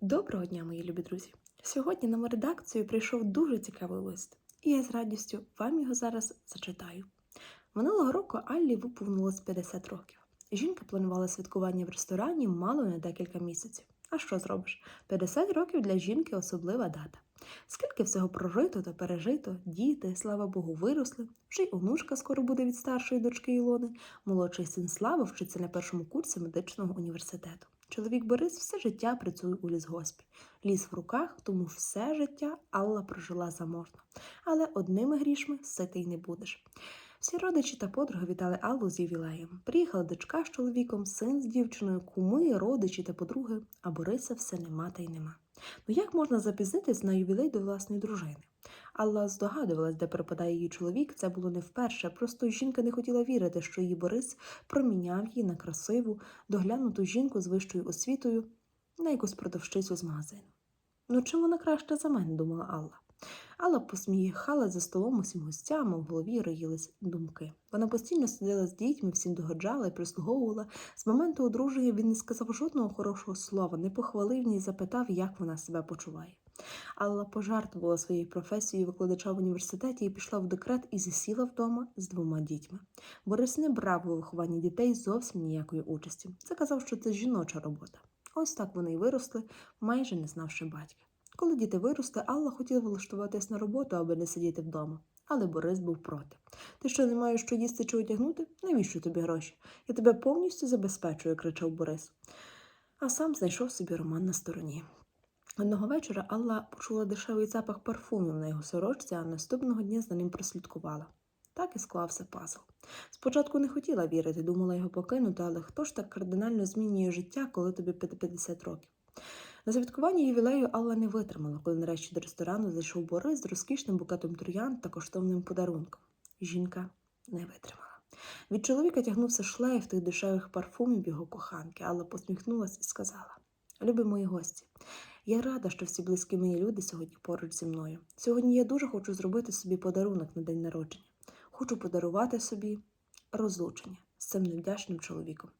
Доброго дня, мої любі друзі! Сьогодні на мою редакцію прийшов дуже цікавий лист, і я з радістю вам його зараз зачитаю. Минулого року Аллі виповнилось 50 років. Жінка планувала святкування в ресторані мало не декілька місяців. А що зробиш? 50 років для жінки особлива дата. Скільки всього прожито та пережито, діти, слава Богу, виросли. Вже й онучка скоро буде від старшої дочки Ілони. Молодший син Слава вчиться на першому курсі медичного університету. Чоловік Борис все життя працює у лісгоспі. Ліс в руках, тому все життя Алла прожила заможно. Але одними грішми ситий не будеш. Всі родичі та подруги вітали Аллу з ювілеєм. Приїхала дочка з чоловіком, син з дівчиною, куми, родичі та подруги, а Бориса все нема та й нема. Ну як можна запізнитись на ювілей до власної дружини? Алла здогадувалась, де припадає її чоловік. Це було не вперше. Просто жінка не хотіла вірити, що її Борис проміняв її на красиву, доглянуту жінку з вищою освітою на якусь продавщицю з магазину. Ну, чим вона краща за мене, думала Алла. Алла посміхала за столом усім гостям, а в голові роїлись думки. Вона постійно сиділа з дітьми, всім догоджала і прислуговувала. З моменту одруження він не сказав жодного хорошого слова, не похвалив ні запитав, як вона себе почуває. Алла пожартувала своєю професією викладача в університеті і пішла в декрет і засіла вдома з двома дітьми. Борис не брав у вихованні дітей зовсім ніякої участі. Це казав, що це жіноча робота. Ось так вони й виросли, майже не знавши батька. Коли діти виросли, Алла хотіла влаштуватись на роботу, аби не сидіти вдома. Але Борис був проти. Ти що не маєш що їсти чи одягнути? Навіщо тобі гроші? Я тебе повністю забезпечую, кричав Борис. А сам знайшов собі роман на стороні. Одного вечора Алла почула дешевий запах парфумів на його сорочці, а наступного дня за ним прослідкувала. Так і склався пазл. Спочатку не хотіла вірити, думала його покинути, але хто ж так кардинально змінює життя, коли тобі 50 років? На святкуванні ювілею Алла не витримала, коли нарешті до ресторану зайшов Борис з розкішним букетом троян та коштовним подарунком. Жінка не витримала. Від чоловіка тягнувся шлейф тих дешевих парфумів його коханки. Алла посміхнулася і сказала: Любі мої гості, я рада, що всі близькі мені люди сьогодні поруч зі мною. Сьогодні я дуже хочу зробити собі подарунок на день народження. Хочу подарувати собі розлучення з цим невдячним чоловіком.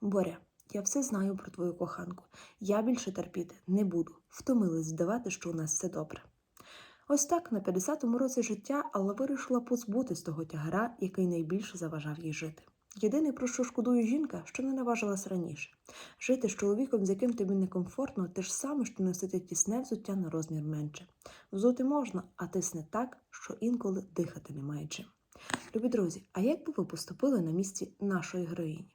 Боря, я все знаю про твою коханку. Я більше терпіти не буду. Втомилась здавати, що у нас все добре. Ось так на 50-му році життя Алла вирішила позбутись того тягара, який найбільше заважав їй жити. Єдине, про що шкодує жінка, що не наважилась раніше. Жити з чоловіком, з яким тобі некомфортно, те ж саме, що носити тісне взуття на розмір менше. Взути можна, а тисне так, що інколи дихати немає чим. Любі друзі, а як би ви поступили на місці нашої героїні?